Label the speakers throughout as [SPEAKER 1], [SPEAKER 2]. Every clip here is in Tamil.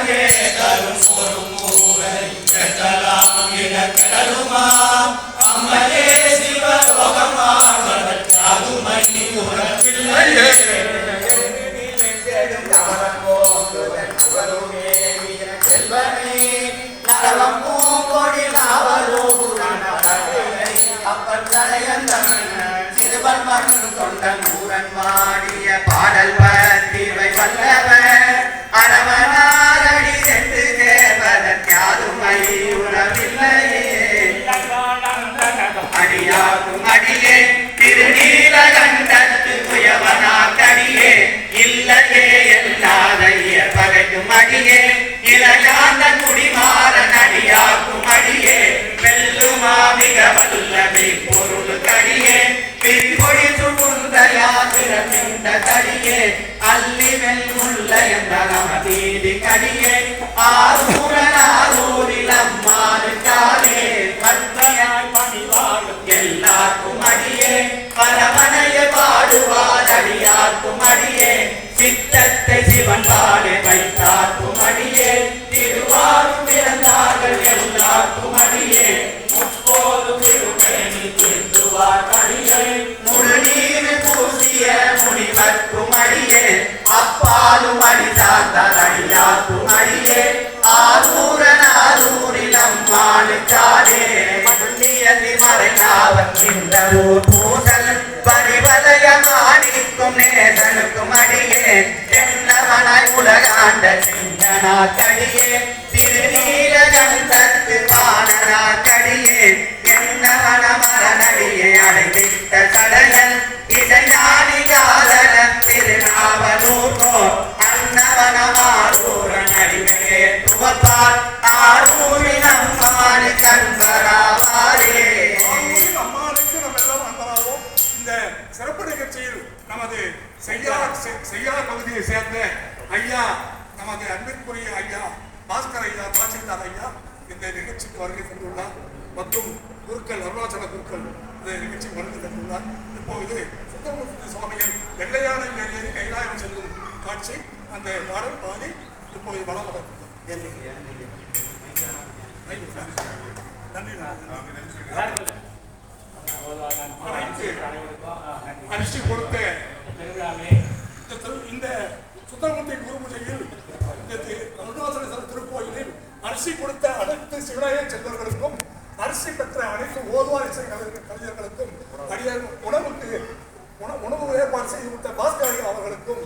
[SPEAKER 1] கடலே தரும் பொறும் ஊரை கெட்டலாம் பாடல் யாதுமை உணவில்லையே அடியே திருநீலகண்டத்து புயவனாக்கடியே இல்லையே எல்லாதைய பகைக்கும் அடியே. இளையாந்த குடிமாறன் அடியாக்கும் அடியே. வெல்லுமா மிக வல்லமை பொருள் கடியே பிரிமொழி சுகுந்தயா கடியே அல்லி வெல்முள்ள என்ற நம தீதி கடியே ஆறு சிவன் பாடு வைத்தார் குமடியே. திருவாரும் பிறந்தார்கள் எல்லாருக்கும் குமடியே. முப்போது திருமேனி திருவார் அடியே முழுநீர் பூசிய முனிவர் குமடியே. அப்பாலும் அடி சார்ந்தார் அடியார்க்கும் அடியே ஆரூரன் ஆரூரில் அம்மானுக்காரே மண்ணியதி மறையாவன் இந்த ஊர் பூசல் பரிவலய மாணிக்கும் நேசனுக்கும் அடியே என்னவனாய் உலகாண்ட சிங்கனாக்கடியே திருநீலகண்டத்து வானனாக்கடியே என்னவன மரணடியே அடைவிட்ட சடலன் இசைஞானி காதலன் திருநாவலூர்கோ அன்னவனமாரூரன் அடிமையே துவப்பார் ஆரூரின் அம்மானு கண்பராவாரே.
[SPEAKER 2] அம்மானுக்கு நம்ம எல்லாம் அன்பராவோம் இந்த சிறப்பு நிகழ்ச்சியில் நமது செய்யார் செய்யார் பகுதியை சேர்ந்த ஐயா நமது அன்பிற்குரிய ஐயா பாஸ்கர் ஐயா தாசில்தார் ஐயா இந்த நிகழ்ச்சிக்கு வருகை தந்துள்ளார். மற்றும் குருக்கள் அருணாச்சல குருக்கள் இந்த நிகழ்ச்சிக்கு வருகை தந்துள்ளார். இப்போது சுந்தரமூர்த்தி சுவாமிகள் வெள்ளையான ஏறி கைலாயம் செல்லும் காட்சி அந்த பாடல் பாடி இப்போது வளம் நன்றி அரிசி கொடுத்த இந்த சுந்தரமூர்த்தி குருபூஜையில் அரிசி கொடுத்த அனைத்து சிவராய செல்வர்களுக்கும் அரிசி பெற்ற அனைத்து ஓதுவார் இசை கலைஞர் கலைஞர்களுக்கும் அடியார் உணவுக்கு உண- உணவு ஏற்பாடு செய்து கொடுத்த பாஸ்கர் அவர்களுக்கும்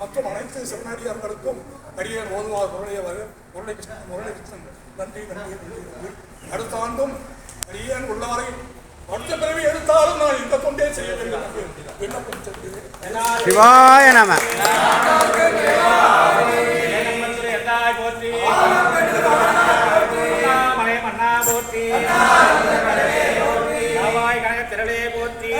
[SPEAKER 2] மற்றும் அனைத்து சிவனடியார்களுக்கும் அடியார் ஓதுவார் முரளியவர் முரளி கிருஷ்ணன் முரளி கிருஷ்ணன் நன்றி நன்றி அடுத்த ஆண்டும் அடியான் உள்ளவரை அடுத்த பிறவி எடுத்தாலும் நான் இந்த தொண்டே செய்ய வேண்டும் விண்ணப்பம் செய்கிறேன்.
[SPEAKER 3] சிவாய நம.
[SPEAKER 4] திருடே போற்றி.